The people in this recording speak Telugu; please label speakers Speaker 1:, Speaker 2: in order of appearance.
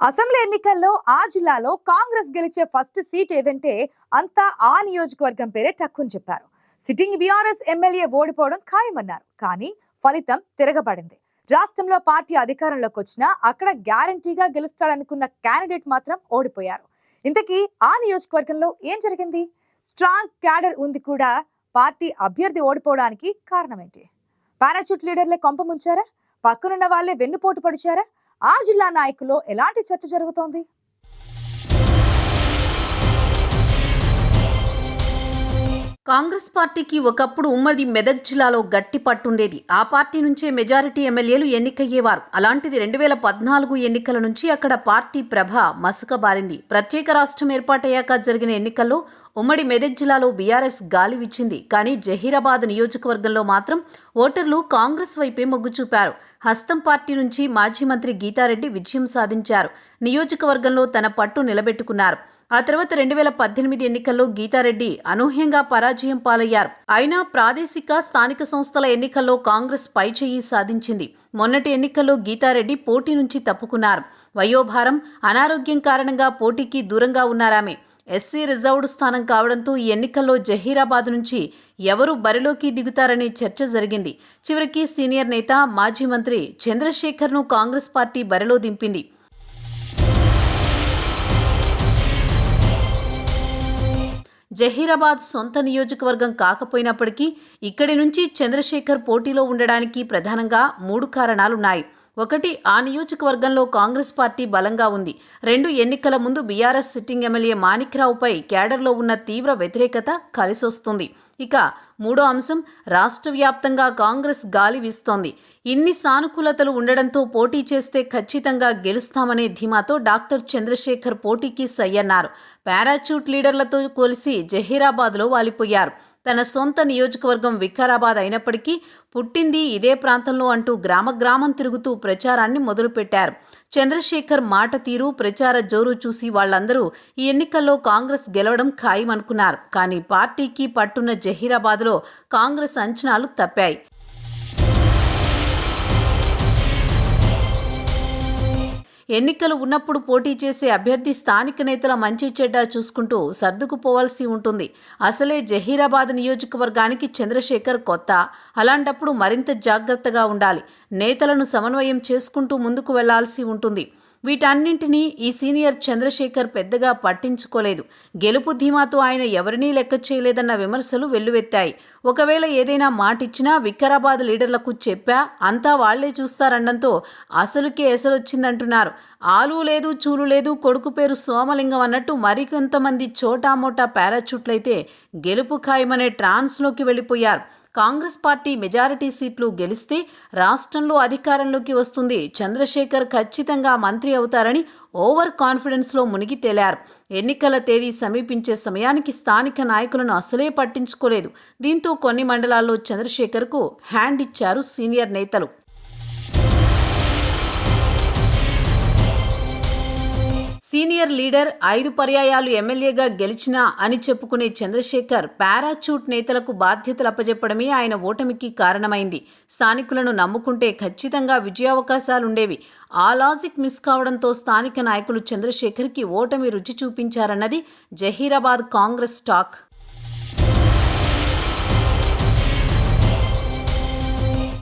Speaker 1: అసెంబ్లీ ఎన్నికల్లో ఆ జిల్లాలో కాంగ్రెస్ గెలిచే ఫస్ట్ సీట్ ఏదంటే అంతా ఆ నియోజకవర్గం పేరే టక్కుని చెప్పారు. సిట్టింగ్ బీఆర్ఎస్ ఎమ్మెల్యే ఓడిపోవడం ఖాయమన్నారు. కానీ ఫలితం తిరగబడింది. రాష్ట్రంలో పార్టీ అధికారంలోకి వచ్చినా అక్కడ గ్యారంటీగా గెలుస్తాడనుకున్న క్యాండిడేట్ మాత్రం ఓడిపోయారు. ఇంతకీ ఆ నియోజకవర్గంలో ఏం జరిగింది? స్ట్రాంగ్ క్యాడర్ ఉంది కూడా. పార్టీ అభ్యర్థి ఓడిపోవడానికి కారణం ఏంటి పారాచూట్ లీడర్లే కొంప ముంచారా? పక్కనున్న వాళ్ళే వెన్నుపోటు పడిచారా? ఆ జిల్లా నాయకుల్లో ఎలాంటి చర్చ జరుగుతోంది?
Speaker 2: కాంగ్రెస్ పార్టీకి ఒకప్పుడు ఉమ్మడి మెదక్ జిల్లాలో గట్టి పట్టుండేది. ఆ పార్టీ నుంచే మెజారిటీ ఎమ్మెల్యేలు ఎన్నికయ్యేవారు. అలాంటిది రెండు వేల పద్నాలుగు ఎన్నికల నుంచి అక్కడ పార్టీ ప్రభ మసకబారింది. ప్రత్యేక రాష్ట్రం ఏర్పాటయ్యాక జరిగిన ఎన్నికల్లో ఉమ్మడి మెదక్ జిల్లాలో బీఆర్ఎస్ గాలి విచ్చింది కానీ జహీరాబాద్ నియోజకవర్గంలో మాత్రం ఓటర్లు కాంగ్రెస్ వైపే మొగ్గు చూపారు. హస్తం పార్టీ నుంచి మాజీ మంత్రి గీతారెడ్డి విజయం సాధించారు. నియోజకవర్గంలో తన పట్టు నిలబెట్టుకున్నారు. ఆ తర్వాత రెండు వేల పద్దెనిమిది ఎన్నికల్లో గీతారెడ్డి అనూహ్యంగా పరాజయం పాలయ్యారు. అయినా ప్రాదేశిక స్థానిక సంస్థల ఎన్నికల్లో కాంగ్రెస్ పైచేయి సాధించింది. మొన్నటి ఎన్నికల్లో గీతారెడ్డి పోటీ నుంచి తప్పుకున్నారు. వయోభారం అనారోగ్యం కారణంగా పోటీకి దూరంగా ఉన్నారామె. ఎస్సీ రిజర్వ్డ్ స్థానం కావడంతో ఈ ఎన్నికల్లో జహీరాబాద్ నుంచి ఎవరు బరిలోకి దిగుతారనే చర్చ జరిగింది. చివరికి సీనియర్ నేత మాజీ మంత్రి చంద్రశేఖర్ను కాంగ్రెస్ పార్టీ బరిలో దింపింది. జహీరాబాద్ సొంత నియోజకవర్గం కాకపోయినప్పటికీ ఇక్కడి నుంచి చంద్రశేఖర్ పోటీలో ఉండడానికి ప్రధానంగా మూడు కారణాలున్నాయి. ఒకటి ఆ నియోజకవర్గంలో కాంగ్రెస్ పార్టీ బలంగా ఉంది. రెండు ఎన్నికల ముందు బీఆర్ఎస్ సిట్టింగ్ ఎమ్మెల్యే మాణిక్రావుపై క్యాడర్లో ఉన్న తీవ్ర వ్యతిరేకత కలిసొస్తుంది. ఇక మూడో అంశం రాష్ట్ర వ్యాప్తంగా కాంగ్రెస్ గాలి వీస్తోంది. ఇన్ని సానుకూలతలు ఉండడంతో పోటీ చేస్తే ఖచ్చితంగా గెలుస్తామనే ధీమాతో డాక్టర్ చంద్రశేఖర్ పోటీకి సయ్యన్నారు. పారాచూట్ లీడర్లతో కలిసి జహీరాబాద్లో వాలిపోయారు. తన సొంత నియోజకవర్గం వికారాబాద్ అయినప్పటికీ పుట్టింది ఇదే ప్రాంతంలో అంటూ గ్రామ గ్రామం తిరుగుతూ ప్రచారాన్ని మొదలుపెట్టారు. చంద్రశేఖర్ మాట తీరు ప్రచార జోరు చూసి వాళ్ళందరూ ఈ ఎన్నికల్లో కాంగ్రెస్ గెలవడం ఖాయమనుకున్నారు. కానీ పార్టీకి పట్టున్న జహీరాబాద్లో కాంగ్రెస్ అంచనాలు తప్పాయి. ఎన్నికలు ఉన్నప్పుడు పోటీ చేసే అభ్యర్థి స్థానిక నేతల మంచి చెడ్డ చూసుకుంటూ సర్దుకుపోవాల్సి ఉంటుంది. అసలే జహీరాబాద్ నియోజకవర్గానికి చంద్రశేఖర్ కొత్త. అలాంటప్పుడు మరింత జాగ్రత్తగా ఉండాలి. నేతలను సమన్వయం చేసుకుంటూ ముందుకు వెళ్ళాల్సి ఉంటుంది. వీటన్నింటినీ ఈ సీనియర్ చంద్రశేఖర్ పెద్దగా పట్టించుకోలేదు. గెలుపు ధీమాతో ఆయన ఎవరినీ లెక్క చేయలేదన్న విమర్శలు వెల్లువెత్తాయి. ఒకవేళ ఏదైనా మాటిచ్చినా వికారాబాద్ లీడర్లకు చెప్పా అంతా వాళ్ళే చూస్తారనడంతో అసలుకే ఎసరొచ్చిందంటున్నారు. ఆలు లేదు చూలు లేదు కొడుకు పేరు సోమలింగం అన్నట్టు మరికొంతమంది చోటామోటా పారాచూట్లయితే గెలుపు ఖాయమనే ట్రాన్స్లోకి వెళ్ళిపోయారు. కాంగ్రెస్ పార్టీ మెజారిటీ సీట్లు గెలిస్తే రాష్ట్రంలో అధికారంలోకి వస్తుంది. చంద్రశేఖర్ ఖచ్చితంగా మంత్రి అవుతారని ఓవర్ కాన్ఫిడెన్స్లో మునిగి తేలారు. ఎన్నికల తేదీ సమీపించే సమయానికి స్థానిక నాయకులను అసలే పట్టించుకోలేదు. దీంతో కొన్ని మండలాల్లో చంద్రశేఖర్కు హ్యాండ్ ఇచ్చారు సీనియర్ నేతలు. సీనియర్ లీడర్ ఐదు పర్యాయాలు ఎమ్మెల్యేగా గెలిచినా అని చెప్పుకునే చంద్రశేఖర్ పారాచూట్ నేతలకు బాధ్యతలు అప్పజెప్పడమే ఆయన ఓటమికి కారణమైంది. స్థానికులను నమ్ముకుంటే ఖచ్చితంగా విజయావకాశాలుండేవి. ఆ లాజిక్ మిస్ కావడంతో స్థానిక నాయకులు చంద్రశేఖర్కి ఓటమి రుచి చూపించారన్నది జహీరాబాద్ కాంగ్రెస్ టాక్.